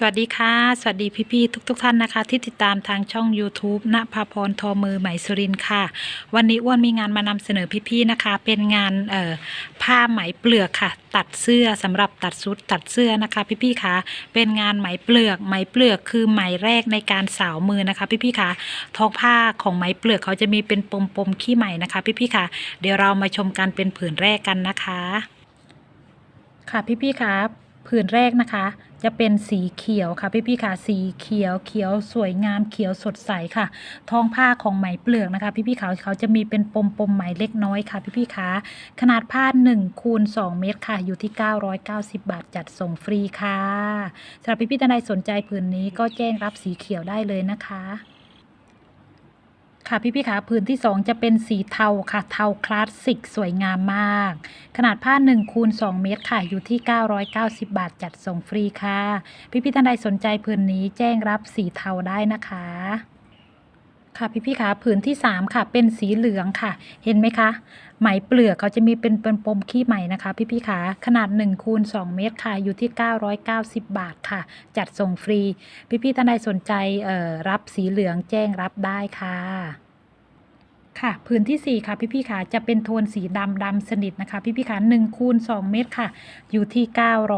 สวัสดีค่ะ สวัสดีพี่ๆทุกๆทท่านนะคะ ที่ติดตามทางช่อง YouTube ณภาพรทอมือไหมสุรินค่ะ วันนี้อ้วนมีงานมานำเสนอพี่ๆนะคะ เป็นงานเอ่อผ้าไหมเปลือกค่ะ ตัดเสื้อสำหรับตัดชุดตัดเสื้อนะคะ พี่ๆคะเป็นงานไหมเปลือกไหมเปลือกคือไหมแรกในการสาวมือนะคะ พี่ๆคะทองผ้าของไหมเปลือกเขาจะมีเป็นปมๆขี้ไหมนะคะ พี่ๆคะเดี๋ยวเรามาชมกันเป็นผืนแรกกันนะคะ ค่ะพี่ๆคะ ผืนแรกนะคะ จะเป็นสีเขียวค่ะพี่ๆค่ะ สีเขียวเขียวสวยงามเขียวสดใสค่ะทองผ้าของไหมเปลือกนะคะ พี่ๆเขาเขาจะมีเป็นปมปมไหมเล็กน้อยค่ะพี่ๆคะขนาดผ้า1คูณ2เมตรค่ะ อยู่ที่ 990 บาทจัดส่งฟรีค่ะสำหรับพี่ๆท่านใดสนใจผืนนี้ก็แจ้งรับสีเขียวได้เลยนะคะ ค่ะพี่พี่ๆคะพื้นที่ 2 จะเป็นสีเทาค่ะ เทาคลาสสิกสวยงามมาก ขนาดผ้า1คูณ2เมตรค่ะ อยู่ที่ 990 บาทจัดส่งฟรีค่ะ พี่พี่ๆท่านใดสนใจพื้นนี้แจ้งรับสีเทาได้นะคะ ค่ะพี่พี่คะผืนที่ 3 ค่ะ เป็นสีเหลืองค่ะ เห็นไหมคะ ไหมเปลือกเขาจะมีเป็นเป็นปมขี้ไหมนะคะ พี่พี่คะขนาด1คูณ2เมตรค่ะอยู่ที่ 990 บาทค่ะ จัดส่งฟรี พี่พี่ท่านใดสนใจเอ่อรับสีเหลืองแจ้งรับได้ค่ะค่ะพื้นที่ 4 ค่ะ พี่ๆค่ะจะเป็นโทนสีดำดำสนิทนะคะ พี่ๆค่ะ1คูณ2เมตรค่ะ อยู่ที่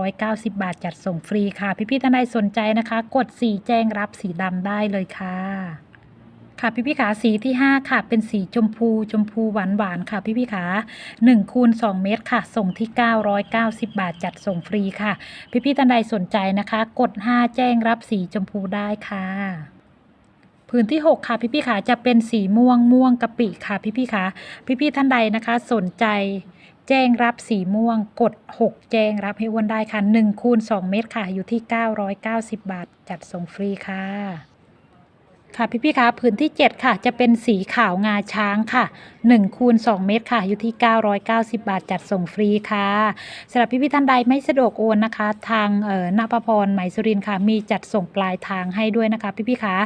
990 บาทจัดส่งฟรีค่ะ พี่ๆท่านใดสนใจนะคะ กดสีแจ้งรับสีดำได้เลยค่ะ ค่ะพี่ๆขาสีที่ 5 ค่ะ เป็นสีชมพูชมพูหวานหวานค่ะพี่ๆขา1คูณ2เมตรค่ะ ส่งที่ 990 บาทจัดส่งฟรีค่ะ พี่ๆท่านใดสนใจนะคะ กด 5 แจ้งรับสีชมพูได้ค่ะพื้นที่ 6 ค่ะ พี่ๆขาจะเป็นสีม่วงม่วงกะปิค่ะ พี่ๆขาพี่ๆท่านใดนะคะ สนใจแจ้งรับสีม่วงกด 6 แจ้งรับให้อ้วนได้ค่ะ1คูณ2เมตรค่ะ อยู่ที่ 990 บาท จัดส่งฟรีค่ะ ค่ะพี่ๆคะพื้นที่ 7 ค่ะ จะเป็นสีขาวงาช้างค่ะ1คูณ2 เมตรค่ะ อยู่ที่ 990 บาทจัดส่งฟรีค่ะสำหรับพี่ๆท่านใดไม่สะดวกโอนนะคะ ทางเอ่อนาภพรไหมสุรินค่ะ มีจัดส่งปลายทางให้ด้วยนะคะ พี่ๆคะ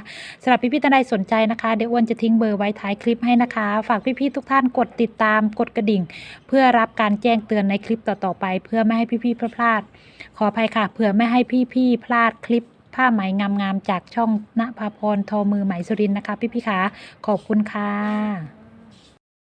สำหรับพี่ๆท่านใดสนใจนะคะเดี๋ยวอ้วนจะทิ้งเบอร์ไว้ท้ายคลิปให้นะคะ ฝากพี่ๆทุกท่านกดติดตามกดกระดิ่ง เพื่อรับการแจ้งเตือนในคลิปต่อๆไป เพื่อไม่ให้พี่ๆพลาด ขออภัยค่ะเพื่อไม่ให้พี่ๆพลาดคลิป ผ้าไหมงามๆจากช่องณภาพรทอมือไหมสุรินนะคะ พี่ๆคะขอบคุณค่ะ